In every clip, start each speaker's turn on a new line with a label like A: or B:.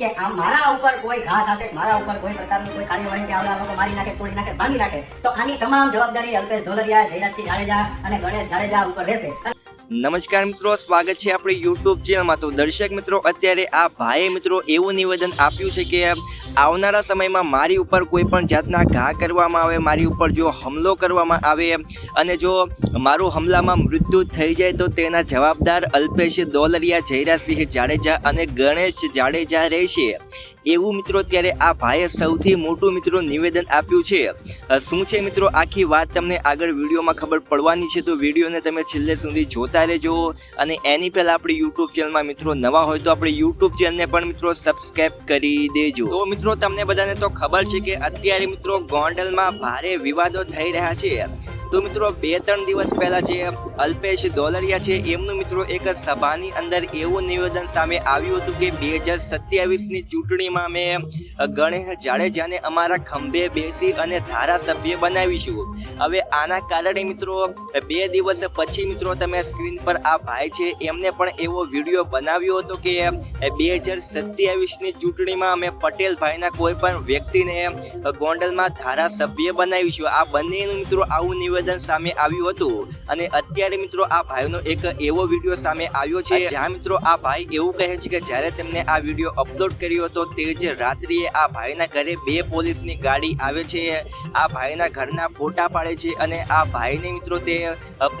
A: કે આ મારા ઉપર કોઈ ઘા થશે, મારા ઉપર કોઈ પ્રકારનું કોઈ કાર્યવાહી કે આવડા લોકો મારી નાખે, તોડી નાખે, ભાંગી નાખે, તો આની તમામ જવાબદારી અલ્પેશ ઢોલરિયા જયરાજસિંહ જાડેજા અને ગણેશ જાડેજા ઉપર રહેશે.
B: નમસ્કાર મિત્રો, સ્વાગત છે આપણી યુટ્યુબ ચેનલમાં તો દર્શક મિત્રો, અત્યારે આ ભાઈએ મિત્રો એવું નિવેદન આપ્યું છે કે આવનારા સમયમાં મારી ઉપર કોઈ પણ જાતના ઘા કરવામાં આવે, મારી ઉપર જો હમલો કરવામાં આવે અને જો મારું હમલામાં મૃત્યુ થઈ જાય તો તેના જવાબદાર અલ્પેશ દોલરિયા, જયરાજસિંહ જાડેજા અને ગણેશ જાડેજા રહેશે. એવું મિત્રો ત્યારે આ ભાઈએ સૌથી મોટું મિત્રો નિવેદન આપ્યું છે. શું છે મિત્રો આખી વાત તમને આગળ વિડીયોમાં ખબર પડવાની છે તો વિડીયોને તમે છેલ્લે સુધી જોતા રહેજો અને એની પહેલાં આપણી યુટ્યુબ ચેનલમાં મિત્રો નવા હોય તો આપણી યુટ્યુબ ચેનલને પણ મિત્રો સબસ્ક્રાઈબ કરી દેજો. તો મિત્રો તમને બધાને તો ખબર છે કે અત્યારે મિત્રો ગોંડલમાં ભારે વિવાદો થઈ રહ્યા છે. તો મિત્રો બે ત્રણ દિવસ પહેલા જે અલ્પેશ દોલરિયા છે, એમનું મિત્રો એક સભાની અંદર એવું નિવેદન સામે આવ્યું હતું કે બે હજાર સત્યાવીસની ચૂંટણીમાં મેં ગણેશ જાડેજાને અમારા ખંભે બેસી અને ધારાસભ્ય બનાવીશું. હવે આના કારણે મિત્રો, બે દિવસ પછી મિત્રો તમે સ્ક્રીન પર આ ભાઈ છે, એમને પણ એવો વીડિયો બનાવ્યો હતો કે બે હજાર સત્યાવીસની ચૂંટણીમાં અમે પટેલ ભાઈના કોઈ પણ વ્યક્તિને ગોંડલમાં ધારાસભ્ય બનાવીશું. આ બંનેનું મિત્રો આવું નિવેદન સામે આવ્યું હતું. અને અત્યારે મિત્રો આ ભાઈનો એક એવો વીડિયો સામે આવ્યો છે. જ્યાં મિત્રો આ ભાઈ એવું કહે છે કે જ્યારે તેમને આ વીડિયો અપલોડ કર્યો હતો તે જ રાત્રિએ આ ભાઈના ઘરે બે પોલીસની ગાડી આવે છે. આ ભાઈના ઘરના ફોટા પાડે છે અને આ ભાઈને મિત્રો તે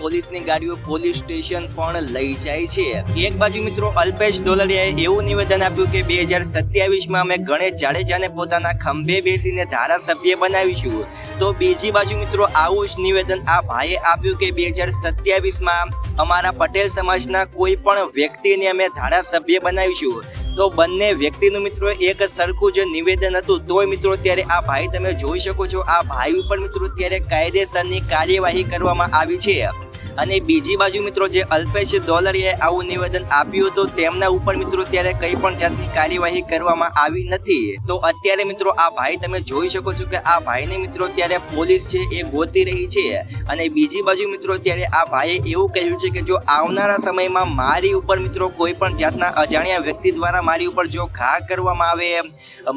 B: પોલીસની ગાડીઓ પોલીસ સ્ટેશન પણ લઈ જાય છે. એક બાજુ મિત્રો અલ્પેશ ડોલરિયાએ એવું નિવેદન આપ્યું કે બે હજાર સત્યાવીસમાં અમે ગણેશ જાડેજાને પોતાના ખંભે બેસીને ધારાસભ્ય બનાવીશું. તો બીજી બાજુ મિત્રો આવું જ નિવેદન આ ભાઈએ આપ્યું કે બે હજાર સત્યાવીસમાં અમારા પટેલ સમાજના કોઈ પણ વ્યક્તિને અમે ધારાસભ્ય બનાવીશું. તો બંને વ્યક્તિનું મિત્રો એક સરખું જે નિવેદન હતું. તોય મિત્રો ત્યારે આ ભાઈ તમે જોઈ શકો છો, આ ભાઈ ઉપર મિત્રો ત્યારે કાયદેસરની કાર્યવાહી કરવામાં આવી છે. અને બીજી બાજુ મિત્રો જે અલ્પેશ દોલરીએ આવું નિવેદન આપ્યું હતું, તેમના ઉપર મિત્રો ત્યારે કંઈ પણ જાતની કાર્યવાહી કરવામાં આવી નથી. તો અત્યારે મિત્રો આ ભાઈ તમે જોઈ શકો છો કે આ ભાઈને મિત્રો ત્યારે પોલીસ છે એ ગોતી રહી છે. અને બીજી બાજુ મિત્રો ત્યારે આ ભાઈએ એવું કહ્યું છે કે જો આવનારા સમયમાં મારી ઉપર મિત્રો કોઈ પણ જાતના અજાણ્યા વ્યક્તિ દ્વારા મારી ઉપર જો ઘા કરવામાં આવે,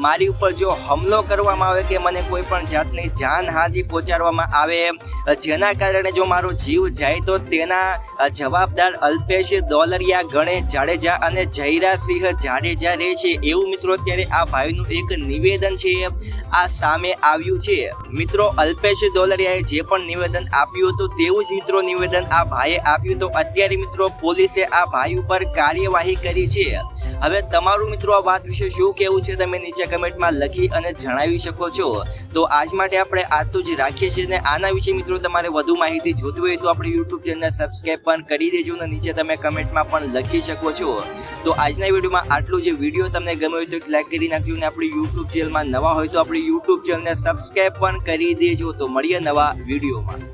B: મારી ઉપર જો હમલો કરવામાં આવે કે મને કોઈ પણ જાતની જાનહાનિ પહોંચાડવામાં આવે, જેના કારણે જો મારો જીવ જાય તો તેના જવાબદાર અલ્પેશ દોલરિયા, ગણેશ જાડેજા અને જયરાસિંહ જાડેજા રહે છે. એવું મિત્રો અત્યારે આ ભાઈનું એક નિવેદન છે. આ સામે આવ્યું છે. મિત્રો, અલ્પેશ દોલરિયાએ જે પણ નિવેદન આપ્યું હતું, તેવું જ મિત્રો નિવેદન આ ભાઈએ આપ્યું. તો અત્યારે મિત્રો, પોલીસે આ ભાઈ ઉપર કાર્યવાહી કરી છે. હવે તમારું મિત્રો, આ વાત વિશે શું કહેવું છે, તમે નીચે કમેન્ટમાં લખી અને જણાવી શકો છો. તો આજ માટે આપણે આટલું જ રાખીએ છીએ અને આના વિશે મિત્રો તમારે વધુ માહિતી જોતી હોય તો આપણે યુટ્યુબ ચેનલને સબસ્ક્રાઈબ પણ કરી દેજો અને નીચે તમે કમેન્ટમાં પણ લખી શકો છો. તો આજના વિડીયોમાં આટલું જે. વીડિયો તમને ગમ્યો હોય તો એક લાઈક કરી નાખજો અને આપણી યુટ્યુબ ચેનલમાં નવા હોય તો આપણી યુટ્યુબ ચેનલને સબસ્ક્રાઈબ પણ કરી દેજો. તો મળીએ નવા વિડીયોમાં.